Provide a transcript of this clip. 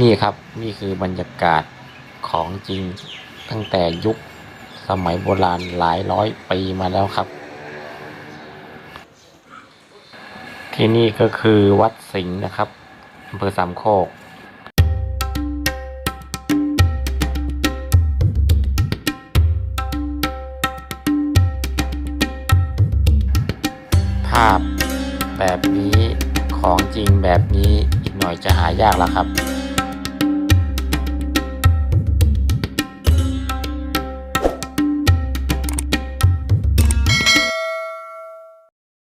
นี่ครับนี่คือบรรยากาศของจริงตั้งแต่ยุคสมัยโบราณหลายร้อยปีมาแล้วครับ ที่นี่ก็คือวัดสิงห์นะครับอำเภอสามโคกภาพแบบนี้ของจริงแบบนี้อีกหน่อยจะหายากแล้วครับ